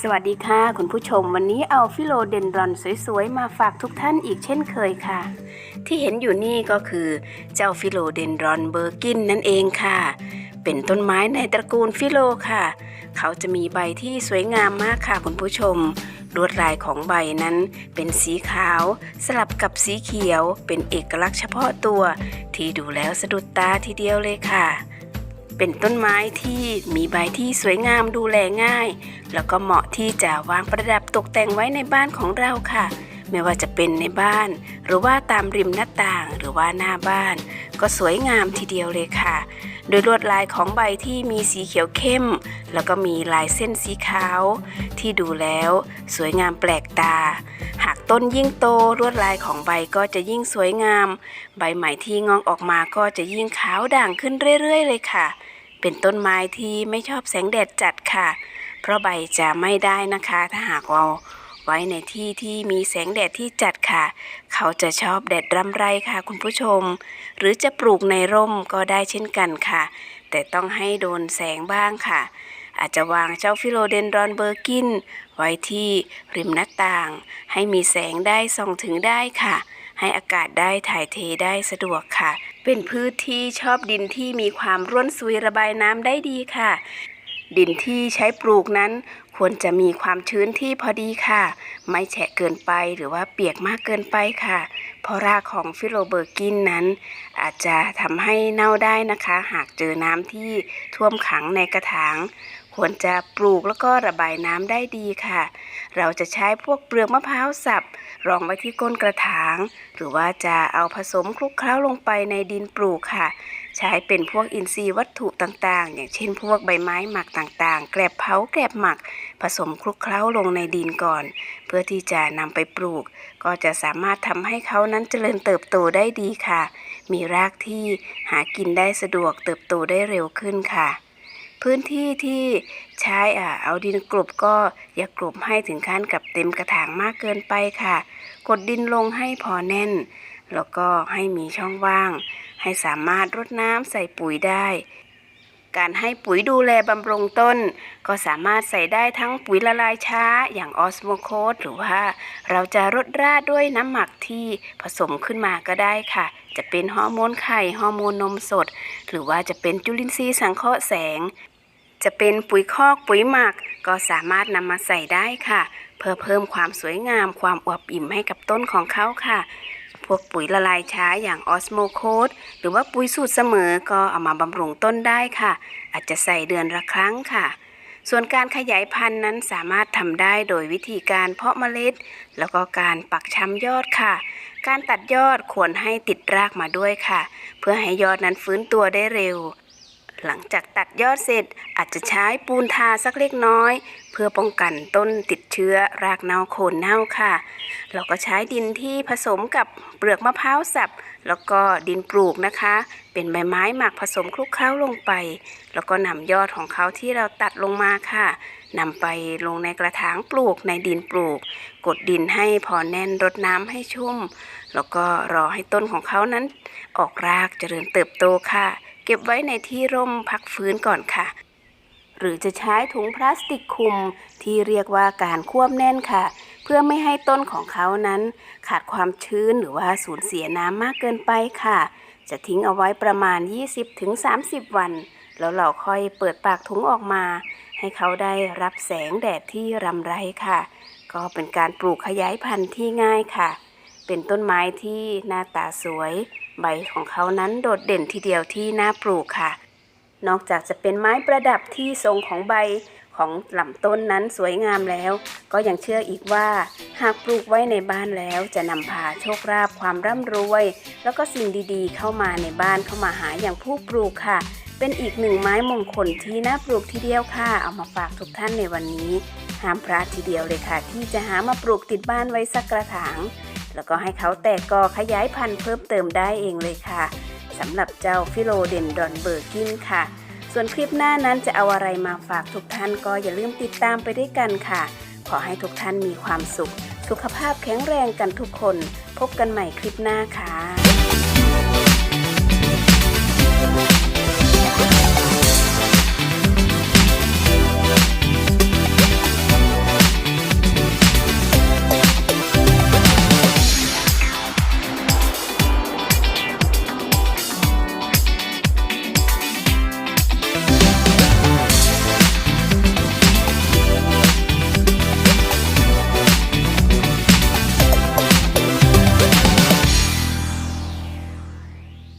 สวัสดีค่ะ คุณผู้ชมวันนี้เอาฟิโลเดนดรอนสวยๆ มาฝากทุกท่านอีกเช่นเคยค่ะ ที่เห็นอยู่นี่ก็คือเจ้าฟิโลเดนดรอนเบอร์กินนั่นเองค่ะ เป็นต้นไม้ในตระกูลฟิโลค่ะ เขาจะมีใบที่สวยงามมากค่ะคุณผู้ชม ลวดลายของใบนั้นเป็นสีขาว สลับกับสีเขียว เป็นเอกลักษณ์เฉพาะตัว ที่ดูแล้วสะดุดตาทีเดียวเลยค่ะ เป็นต้นไม้ที่มีใบที่สวยงามดูแลง่าย แล้วก็เหมาะที่จะวางประดับตกแต่งไว้ในบ้านของเราค่ะ ไม่ว่าจะเป็นในบ้าน หรือว่าตามริมหน้าต่างหรือว่าหน้าบ้าน ก็สวยงามทีเดียวเลยค่ะ โดยลวดลายของใบที่มีสีเขียวเข้ม แล้วก็มีลายเส้นสีขาว ที่ดูแล้ว สวยงามแปลกตา หากต้นยิ่งโตลวดลายของใบก็จะยิ่งสวยงาม ใบใหม่ที่งอกออกมาก็จะยิ่งขาวด่างขึ้นเรื่อย ๆ เลยค่ะ เป็นต้นไม้ที่ไม่ชอบแสงแดดจัดค่ะ เพราะใบจะไม่ได้นะคะ ถ้าหากเราไว้ในที่ที่มีแสงแดดที่จัดค่ะ เขาจะชอบแดดรำไรค่ะ คุณผู้ชม หรือจะปลูกในร่มก็ได้เช่นกันค่ะ แต่ต้องให้โดนแสงบ้างค่ะ อาจจะวางเจ้าฟิโลเดนดรอนเบอร์กิน ไว้ที่ริมหน้าต่าง ให้มีแสงได้ส่องถึงได้ค่ะ ให้อากาศได้ถ่ายเทได้สะดวกค่ะ เป็นพืชที่ชอบดินที่มีความร่วนซุยระบายน้ำได้ดีค่ะ ดินที่ใช้ปลูกนั้น ควรจะมีความชื้นที่พอดีค่ะ ไม่แฉะเกินไปหรือว่าเปียกมากเกินไปค่ะ เพราะรากของฟิโลเบอร์กินนั้น อาจจะทำให้เน่าได้นะคะ หากเจอน้ำที่ท่วมขังในกระถาง ควรจะปลูกแล้วก็ระบายน้ำได้ดีค่ะ เราจะใช้พวกเปลือกมะพร้าวสับรองไว้ที่ก้นกระถาง หรือว่าจะเอาผสมคลุกเคล้าลงไปในดินปลูกค่ะ ใช้เป็นพวกอินทรีย์วัตถุต่างๆ อย่างเช่น พวกใบไม้หมักต่างๆ แกลบเผาแกลบหมัก ผสมคลุกเคล้าลงในดินก่อน เพื่อที่จะนำไปปลูก ก็จะสามารถทำให้เขานั้นเจริญเติบโตได้ดีค่ะ มีรากที่หากินได้สะดวกเติบโตได้เร็วขึ้นค่ะ พื้นที่ที่ใช้อ่าเอาดินกลบก็อย่ากลบให้ถึงขั้นกับเต็มกระถางมากเกินไปค่ะ กดดินลงให้พอแน่น แล้วก็ให้มีช่องว่าง ให้สามารถรดน้ำใส่ปุ๋ยได้ การให้ปุ๋ยดูแลบำรุงต้น ก็สามารถใส่ได้ทั้งปุ๋ยละลายช้าอย่างออสโมโคสหรือว่าเราจะรดราดด้วยน้ำหมักที่ผสมขึ้นมาก็ได้ค่ะ จะเป็นฮอร์โมนไข่ฮอร์โมนนมสด หรือว่าจะเป็นจุลินทรีย์สังเคราะห์แสง จะเป็นปุ๋ยคอกปุ๋ยหมัก ก็สามารถนำมาใส่ได้ค่ะ เพื่อเพิ่มความสวยงามความอวบอิ่มให้กับต้นของเขาค่ะพวกปุ๋ยละลายช้าอย่างออสโมโคสหรือว่าปุ๋ยสูตรเสมอก็เอามาบำรุงต้นได้ค่ะ อาจจะใส่เดือนละครั้งค่ะ ส่วนการขยายพันธุ์นั้นสามารถทำได้โดยวิธีการเพาะเมล็ด แล้วก็การปักช้ำยอดค่ะ การตัดยอดควรให้ติดรากมาด้วยค่ะ เพื่อให้ยอดนั้นฟื้นตัวได้เร็ว หลังจากตัดยอดเสร็จอาจจะใช้ปูนทาสักเล็กน้อย เพื่อป้องกันต้นติดเชื้อรากเน่าโคนเน่าค่ะ เราก็ใช้ดินที่ผสมกับเปลือกมะพร้าวสับ แล้วก็ดินปลูกนะคะ เป็นใบไม้หมักผสมคลุกเคล้าลงไป แล้วก็นำยอดของเขาที่เราตัดลงมาค่ะนำไปลงในกระถางปลูกในดินปลูก กดดินให้พอแน่นรดน้ำให้ชุ่ม แล้วก็รอให้ต้นของเขานั้น ออกรากเจริญเติบโตค่ะ เก็บไว้ในที่ร่มพักฟื้นก่อนค่ะ หรือจะใช้ถุงพลาสติกคลุมที่เรียกว่าการควบแน่นค่ะ เพื่อไม่ให้ต้นของเขานั้น ขาดความชื้นหรือว่าสูญเสียน้ำมากเกินไปค่ะ จะทิ้งเอาไว้ประมาณ 20-30 วัน แล้วเราค่อยเปิดปากถุงออกมา ให้เขาได้รับแสงแดดที่รำไรค่ะ ก็เป็นการปลูกขยายพันธุ์ที่ง่ายค่ะ เป็นต้นไม้ที่หน้าตาสวย ใบของเขานั้นโดดเด่นทีเดียวที่น่าปลูกค่ะ นอกจากจะเป็นไม้ประดับที่ทรงของใบของลำต้นนั้นสวยงามแล้ว ก็ยังเชื่ออีกว่า หากปลูกไว้ในบ้านแล้วจะนำพาโชคลาภความร่ำรวย แล้วก็สิ่งดีๆ เข้ามาในบ้านเข้ามาหาอย่างผู้ปลูกค่ะ เป็นอีกหนึ่งไม้มงคลที่น่าปลูกทีเดียวค่ะ เอามาฝากทุกท่านในวันนี้ห้ามพลาดทีเดียวเลยค่ะ ที่จะหามาปลูกติดบ้านไว้สักกระถาง แล้วก็ให้เขาแตกกอขยายพันธุ์เพิ่มเติมได้เองเลยค่ะสำหรับเจ้าฟิโลเดนดอนเบอร์กินค่ะ ส่วนคลิปหน้านั้นจะเอาอะไรมาฝากทุกท่านก็อย่าลืมติดตามไปด้วยกันค่ะ ขอให้ทุกท่านมีความสุข สุขภาพแข็งแรงกันทุกคน พบกันใหม่คลิปหน้าค่ะ